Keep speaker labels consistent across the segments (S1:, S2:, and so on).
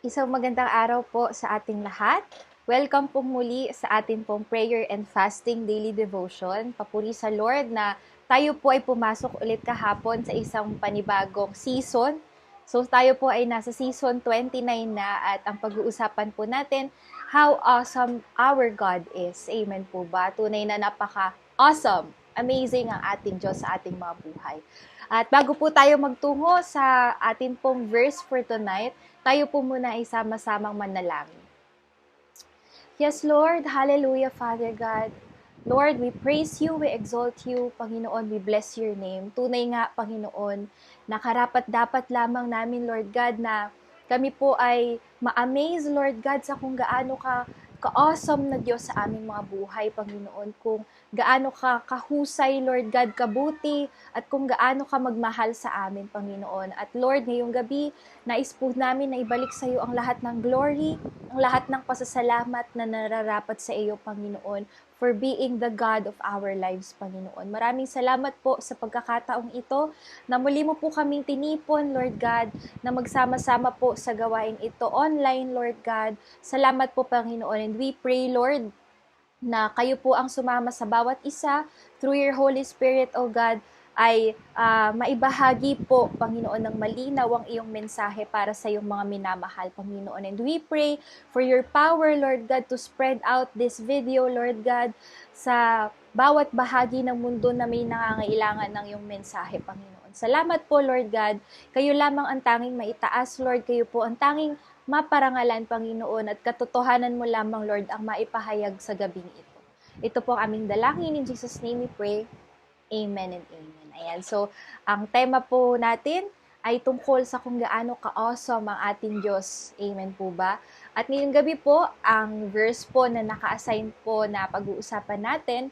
S1: Isang magandang araw po sa ating lahat. Welcome po muli sa ating pong prayer and fasting daily devotion. Papuri sa Lord na tayo po ay pumasok ulit kahapon sa isang panibagong season. So tayo po ay nasa season 29 na at ang pag-uusapan po natin, how awesome our God is. Amen po ba? Tunay na napaka-awesome, amazing ang ating Diyos sa ating mga buhay. At bago po tayo magtungo sa ating pong verse for tonight, tayo po muna ay sama-samang manalangin. Yes, Lord. Hallelujah, Father God. Lord, we praise you, we exalt you, Panginoon, we bless your name. Tunay nga, Panginoon, na karapat dapat lamang namin, Lord God, na kami po ay ma-amaze, Lord God, sa kung gaano ka ka-awesome na Diyos sa aming mga buhay, Panginoon, kung gaano ka kahusay, Lord God, kabuti, at kung gaano ka magmahal sa amin, Panginoon. At Lord, ngayong gabi, nais po namin na ibalik sa iyo ang lahat ng glory, ang lahat ng pasasalamat na nararapat sa iyo, Panginoon, for being the God of our lives, Panginoon. Maraming salamat po sa pagkakataong ito na muli mo po kaming tinipon, Lord God, na magsama-sama po sa gawain ito online, Lord God. Salamat po, Panginoon. And we pray, Lord, na kayo po ang sumama sa bawat isa through your Holy Spirit, O God, ay uh, maibahagi po, Panginoon, ng malinaw ang iyong mensahe para sa iyong mga minamahal, Panginoon. And we pray for your power, Lord God, to spread out this video, Lord God, sa bawat bahagi ng mundo na may nangangailangan ng iyong mensahe, Panginoon. Salamat po, Lord God. Kayo lamang ang tanging maitaas, Lord. Kayo po ang tanging maparangalan, Panginoon, at katotohanan mo lamang, Lord, ang maipahayag sa gabing ito. Ito po ang aming dalangin. In Jesus' name we pray. Amen and amen. Ayan, so ang tema po natin ay tungkol sa kung gaano ka-awesome ang ating Diyos. Amen po ba? At ngayong gabi po, ang verse po na naka-assign po na pag-uusapan natin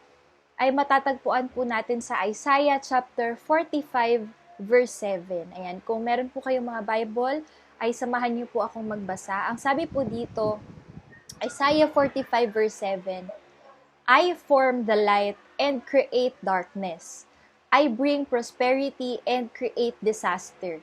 S1: ay matatagpuan po natin sa Isaiah chapter 45 verse 7. Ayan, kung meron po kayong mga Bible, ay samahan niyo po akong magbasa. Ang sabi po dito, Isaiah 45 verse 7, I form the light and create darkness. I bring prosperity and create disaster.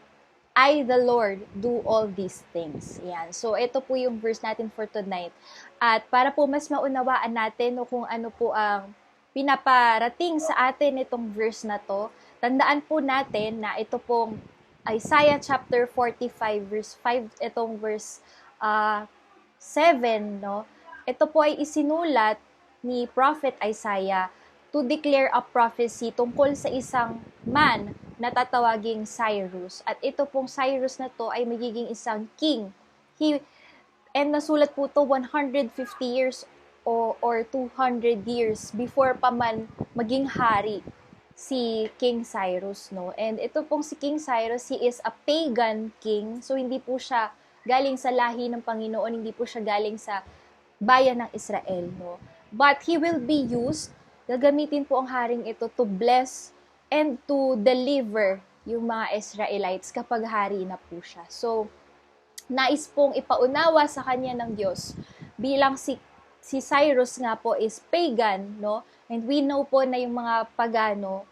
S1: I, the Lord, do all these things. Yan. So, ito po yung verse natin for tonight. At para po mas maunawaan natin no, kung ano po ang pinaparating sa atin itong verse na to, tandaan po natin na ito pong Isaiah chapter 45 verse 5, itong verse uh, ah, 7, no? Ito po ay isinulat ni Prophet Isaiah to declare a prophecy tungkol sa isang man na tatawaging Cyrus. At ito pong Cyrus na to ay magiging isang king. He, and nasulat po to 150 years o, or 200 years before pa man maging hari si King Cyrus, no? And ito pong si King Cyrus, he is a pagan king. So, hindi po siya galing sa lahi ng Panginoon, hindi po siya galing sa bayan ng Israel, no? But he will be used gagamitin po ang haring ito to bless and to deliver yung mga Israelites kapag hari na po siya. So, nais pong ipaunawa sa kanya ng Diyos bilang si si Cyrus nga po is pagan, no? And we know po na yung mga pagano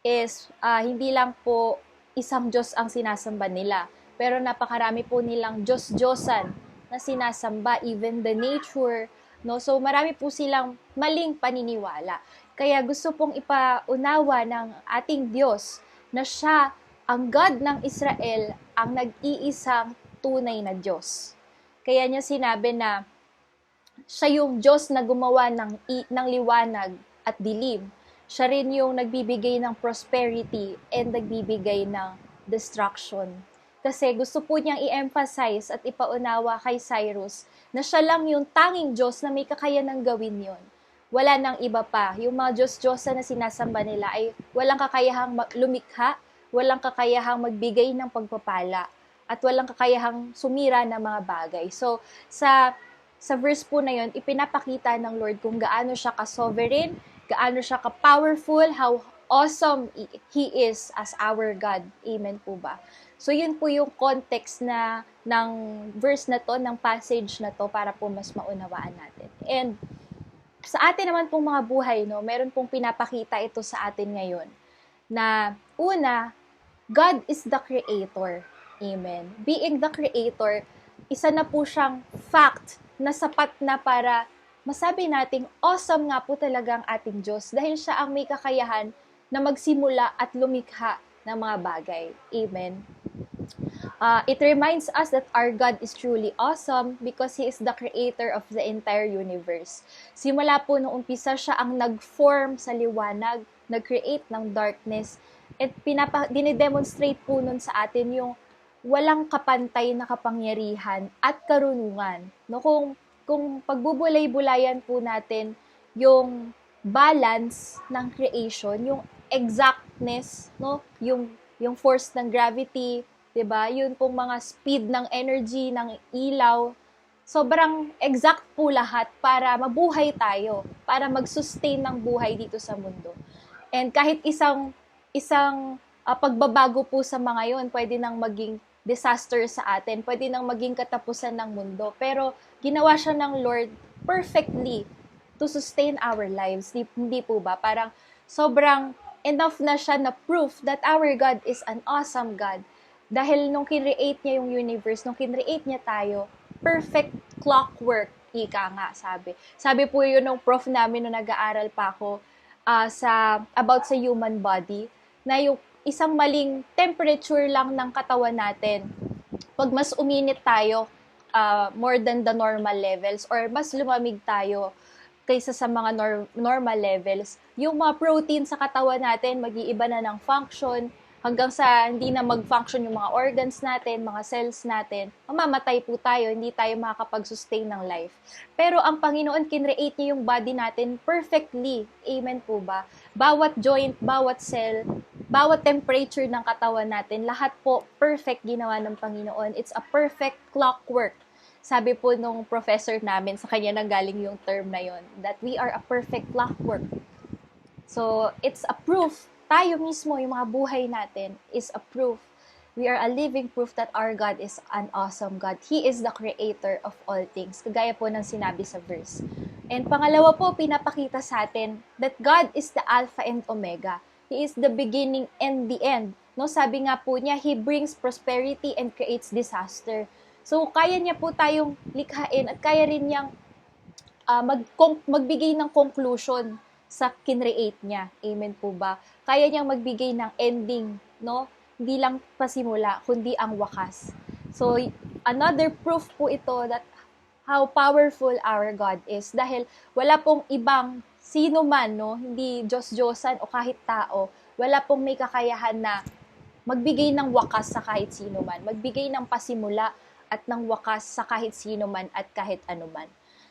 S1: is uh, hindi lang po isang Diyos ang sinasamba nila, pero napakarami po nilang Diyos-Diyosan na sinasamba, even the nature, No? So marami po silang maling paniniwala. Kaya gusto pong ipaunawa ng ating Diyos na siya ang God ng Israel, ang nag-iisang tunay na Diyos. Kaya niya sinabi na siya yung Diyos na gumawa ng, ng liwanag at dilim. Siya rin yung nagbibigay ng prosperity and nagbibigay ng destruction. Kasi gusto po niyang i-emphasize at ipaunawa kay Cyrus na siya lang yung tanging Diyos na may kakayanang gawin yon. Wala nang iba pa. Yung mga Diyos-Diyosa na sinasamba nila ay walang kakayahang lumikha, walang kakayahang magbigay ng pagpapala, at walang kakayahang sumira ng mga bagay. So, sa sa verse po na yon, ipinapakita ng Lord kung gaano siya ka-sovereign, gaano siya ka-powerful, how awesome He is as our God. Amen po ba? So, yun po yung context na ng verse na to, ng passage na to, para po mas maunawaan natin. And, sa atin naman pong mga buhay, no, meron pong pinapakita ito sa atin ngayon, na una, God is the creator. Amen. Being the creator, isa na po siyang fact na sapat na para masabi nating awesome nga po talaga ang ating Diyos dahil siya ang may kakayahan na magsimula at lumikha ng mga bagay. Amen. Uh, it reminds us that our God is truly awesome because He is the creator of the entire universe. Simula po nung umpisa siya ang nag-form sa liwanag, nag-create ng darkness, at pinapa, dinidemonstrate po nun sa atin yung walang kapantay na kapangyarihan at karunungan. No, kung, kung pagbubulay-bulayan po natin yung balance ng creation, yung exactness, no, yung, yung force ng gravity, 'di ba? Yun pong mga speed ng energy ng ilaw. Sobrang exact po lahat para mabuhay tayo, para mag-sustain ng buhay dito sa mundo. And kahit isang isang uh, pagbabago po sa mga yon, pwede nang maging disaster sa atin, pwede nang maging katapusan ng mundo. Pero ginawa siya ng Lord perfectly to sustain our lives. Di, hindi po ba? Parang sobrang enough na siya na proof that our God is an awesome God dahil nung kinreate niya yung universe, nung kinreate niya tayo, perfect clockwork, ika nga, sabi. Sabi po yun nung prof namin nung nag-aaral pa ako uh, sa, about sa human body, na yung isang maling temperature lang ng katawan natin, pag mas uminit tayo, uh, more than the normal levels, or mas lumamig tayo, kaysa sa mga nor- normal levels, yung mga protein sa katawan natin, mag-iiba na ng function, hanggang sa hindi na mag-function yung mga organs natin, mga cells natin, mamamatay po tayo, hindi tayo makakapag-sustain ng life. Pero ang Panginoon, kinreate niya yung body natin perfectly. Amen po ba? Bawat joint, bawat cell, bawat temperature ng katawan natin, lahat po perfect ginawa ng Panginoon. It's a perfect clockwork. Sabi po nung professor namin, sa kanya nang galing yung term na yon, that we are a perfect clockwork. So, it's a proof tayo mismo, yung mga buhay natin, is a proof. We are a living proof that our God is an awesome God. He is the creator of all things. Kagaya po ng sinabi sa verse. And pangalawa po, pinapakita sa atin that God is the Alpha and Omega. He is the beginning and the end. No, sabi nga po niya, He brings prosperity and creates disaster. So, kaya niya po tayong likhain at kaya rin niyang uh, mag magbigay ng conclusion sa kinreate niya. Amen po ba? Kaya niyang magbigay ng ending, no? Hindi lang pasimula, kundi ang wakas. So, another proof po ito that how powerful our God is dahil wala pong ibang sino man, no? Hindi Diyos-Diyosan o kahit tao, wala pong may kakayahan na magbigay ng wakas sa kahit sino man, magbigay ng pasimula at ng wakas sa kahit sino man at kahit anuman.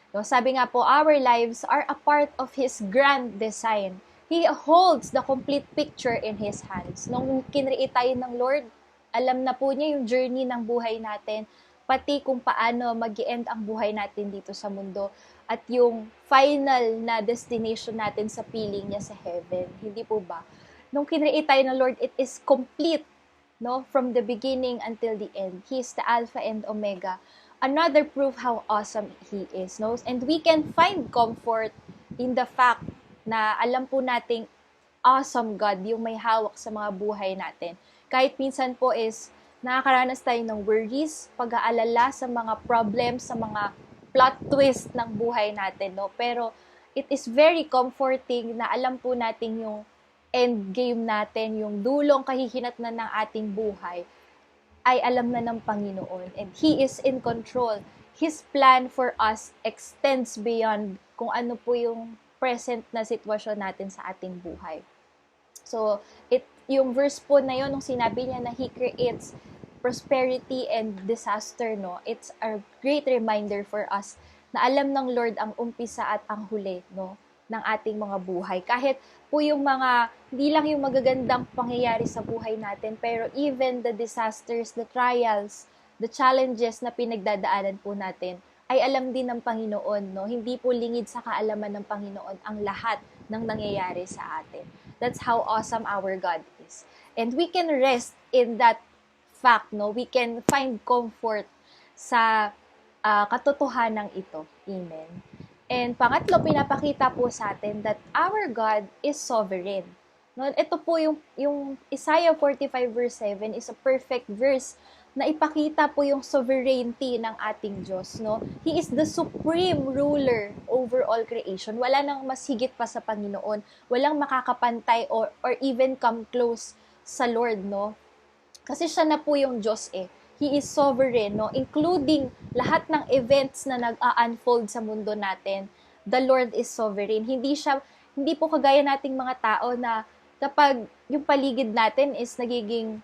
S1: No, sabi nga po, our lives are a part of His grand design. He holds the complete picture in His hands. Nung kinreate ng Lord, alam na po niya yung journey ng buhay natin, pati kung paano mag end ang buhay natin dito sa mundo at yung final na destination natin sa piling niya sa heaven. Hindi po ba? Nung kinreate tayo ng Lord, it is complete no from the beginning until the end. He is the Alpha and Omega another proof how awesome He is. No? And we can find comfort in the fact na alam po nating awesome God yung may hawak sa mga buhay natin. Kahit minsan po is nakakaranas tayo ng worries, pag-aalala sa mga problems, sa mga plot twist ng buhay natin. No? Pero it is very comforting na alam po natin yung end game natin, yung dulong kahihinat na ng ating buhay ay alam na ng Panginoon and He is in control. His plan for us extends beyond kung ano po yung present na sitwasyon natin sa ating buhay. So, it, yung verse po na yun, nung sinabi niya na He creates prosperity and disaster, no? It's a great reminder for us na alam ng Lord ang umpisa at ang huli, no? ng ating mga buhay. Kahit po yung mga, hindi lang yung magagandang pangyayari sa buhay natin, pero even the disasters, the trials, the challenges na pinagdadaanan po natin, ay alam din ng Panginoon, no? Hindi po lingid sa kaalaman ng Panginoon ang lahat ng nangyayari sa atin. That's how awesome our God is. And we can rest in that fact, no? We can find comfort sa uh, katotohanan ito. Amen. And pangatlo, pinapakita po sa atin that our God is sovereign. No, ito po yung, yung Isaiah 45 verse 7 is a perfect verse na ipakita po yung sovereignty ng ating Diyos, no? He is the supreme ruler over all creation. Wala nang mas higit pa sa Panginoon. Walang makakapantay or, or even come close sa Lord, no? Kasi siya na po yung Diyos eh. He is sovereign, no? Including lahat ng events na nag-unfold sa mundo natin. The Lord is sovereign. Hindi siya, hindi po kagaya nating mga tao na kapag yung paligid natin is nagiging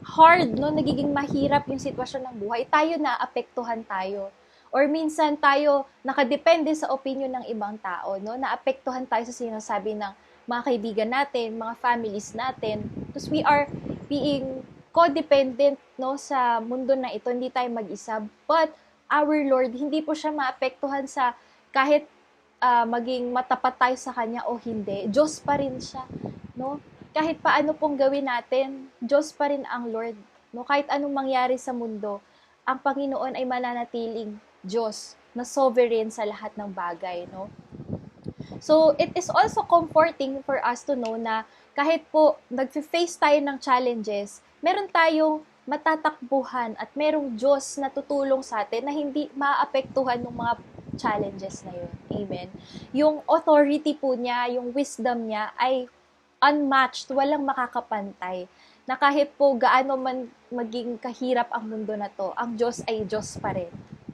S1: hard, no? Nagiging mahirap yung sitwasyon ng buhay, tayo na apektuhan tayo. Or minsan tayo nakadepende sa opinion ng ibang tao, no? Naapektuhan tayo sa sinasabi ng mga kaibigan natin, mga families natin. Because we are being codependent no sa mundo na ito, hindi tayo mag-isa. But our Lord, hindi po siya maapektuhan sa kahit uh, maging matapat tayo sa kanya o hindi. Diyos pa rin siya, no? Kahit paano pong gawin natin, Diyos pa rin ang Lord, no? Kahit anong mangyari sa mundo, ang Panginoon ay mananatiling Diyos na sovereign sa lahat ng bagay, no? So, it is also comforting for us to know na kahit po nag-face tayo ng challenges, meron tayong matatakbuhan at merong Diyos na tutulong sa atin na hindi maapektuhan ng mga challenges na yun. Amen. Yung authority po niya, yung wisdom niya ay unmatched, walang makakapantay. Na kahit po gaano man maging kahirap ang mundo na to, ang Diyos ay Diyos pa rin.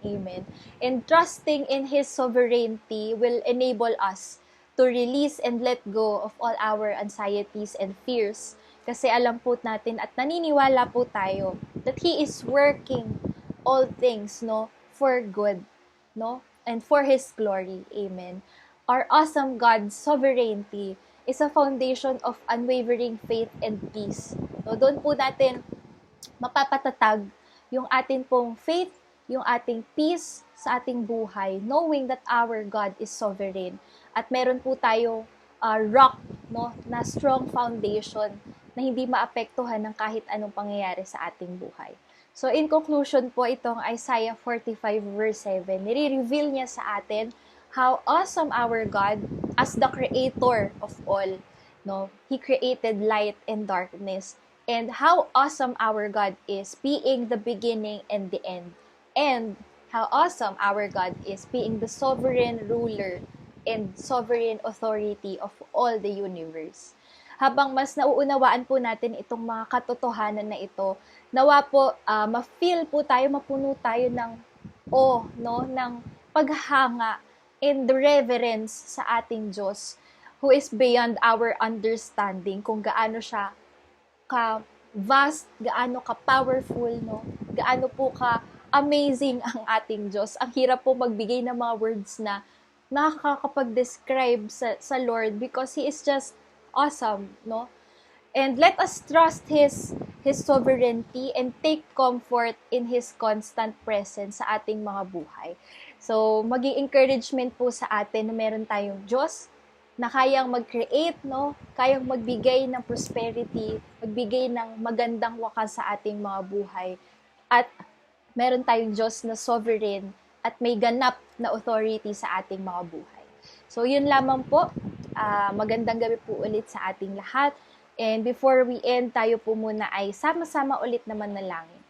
S1: Amen. And trusting in His sovereignty will enable us to release and let go of all our anxieties and fears kasi alam po natin at naniniwala po tayo that He is working all things, no, for good, no, and for His glory. Amen. Our awesome God's sovereignty is a foundation of unwavering faith and peace. No, doon po natin mapapatatag yung atin pong faith, yung ating peace sa ating buhay, knowing that our God is sovereign. At meron po tayo uh, rock, no, na strong foundation na hindi maapektuhan ng kahit anong pangyayari sa ating buhay. So in conclusion po itong Isaiah 45 verse 7, nire-reveal niya sa atin how awesome our God as the creator of all. No, he created light and darkness and how awesome our God is being the beginning and the end. And how awesome our God is being the sovereign ruler and sovereign authority of all the universe habang mas nauunawaan po natin itong mga katotohanan na ito, nawa po uh, ma-feel po tayo, mapuno tayo ng o, no, ng paghanga and reverence sa ating Diyos who is beyond our understanding kung gaano siya ka vast, gaano ka powerful, no? Gaano po ka amazing ang ating Diyos. Ang hirap po magbigay ng mga words na nakakapag-describe sa, sa Lord because He is just awesome, no? And let us trust His, His sovereignty and take comfort in His constant presence sa ating mga buhay. So, maging encouragement po sa atin na meron tayong Diyos na kayang mag-create, no? Kayang magbigay ng prosperity, magbigay ng magandang wakas sa ating mga buhay. At meron tayong Diyos na sovereign at may ganap na authority sa ating mga buhay. So, yun lamang po. Uh, magandang gabi po ulit sa ating lahat. And before we end, tayo po muna ay sama-sama ulit naman na langin.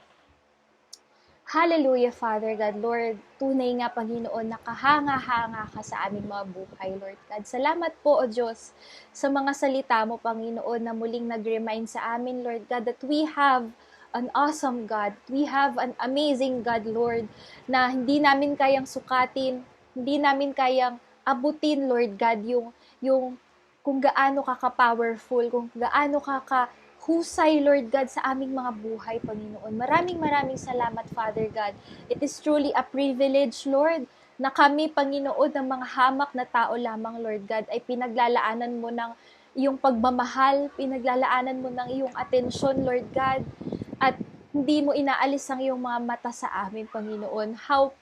S1: Hallelujah, Father God, Lord. Tunay nga, Panginoon, nakahanga-hanga ka sa aming mga buhay, Lord God. Salamat po, O Diyos, sa mga salita mo, Panginoon, na muling nag-remind sa amin, Lord God, that we have an awesome God. We have an amazing God, Lord, na hindi namin kayang sukatin, hindi namin kayang abutin, Lord God, yung yung kung gaano ka ka-powerful, kung gaano ka ka-husay, Lord God, sa aming mga buhay, Panginoon. Maraming maraming salamat, Father God. It is truly a privilege, Lord, na kami, Panginoon, ng mga hamak na tao lamang, Lord God, ay pinaglalaanan mo ng iyong pagmamahal, pinaglalaanan mo ng iyong atensyon, Lord God, at hindi mo inaalis ang iyong mga mata sa amin, Panginoon. How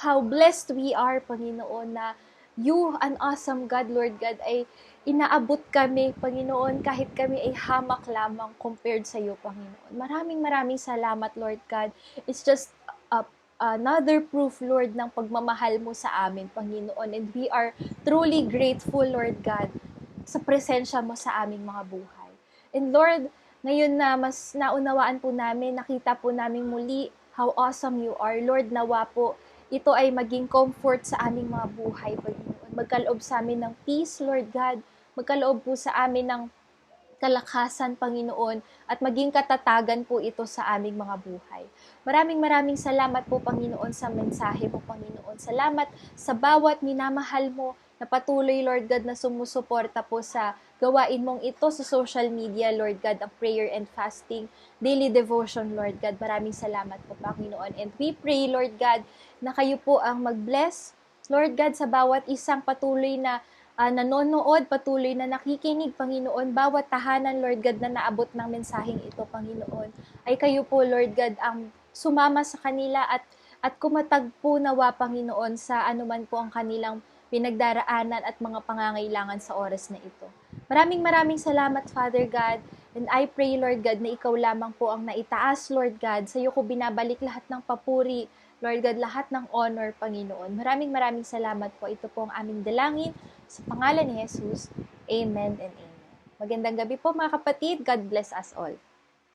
S1: how blessed we are, Panginoon, na you, an awesome God, Lord God, ay inaabot kami, Panginoon, kahit kami ay hamak lamang compared sa iyo, Panginoon. Maraming maraming salamat, Lord God. It's just a, another proof, Lord, ng pagmamahal mo sa amin, Panginoon. And we are truly grateful, Lord God, sa presensya mo sa aming mga buhay. And Lord, Ngayon na mas naunawaan po namin, nakita po namin muli how awesome you are. Lord, nawa po, ito ay maging comfort sa aming mga buhay, Panginoon. Magkaloob sa amin ng peace, Lord God. Magkaloob po sa amin ng kalakasan, Panginoon, at maging katatagan po ito sa aming mga buhay. Maraming maraming salamat po, Panginoon, sa mensahe mo, Panginoon. Salamat sa bawat minamahal mo na patuloy, Lord God, na sumusuporta po sa gawain mong ito sa social media, Lord God, ang prayer and fasting, daily devotion, Lord God. Maraming salamat po, Panginoon. And we pray, Lord God, na kayo po ang mag-bless, Lord God, sa bawat isang patuloy na ah, nanonood, patuloy na nakikinig, Panginoon, bawat tahanan, Lord God, na naabot ng mensaheng ito, Panginoon, ay kayo po, Lord God, ang sumama sa kanila at at kumatag po nawa, Panginoon, sa anuman po ang kanilang pinagdaraanan at mga pangangailangan sa oras na ito. Maraming maraming salamat, Father God, and I pray, Lord God, na ikaw lamang po ang naitaas, Lord God. Sa iyo ko binabalik lahat ng papuri, Lord God, lahat ng honor, Panginoon. Maraming maraming salamat po. Ito po ang aming dalangin sa pangalan ni Jesus. Amen and amen. Magandang gabi po mga kapatid. God bless us all.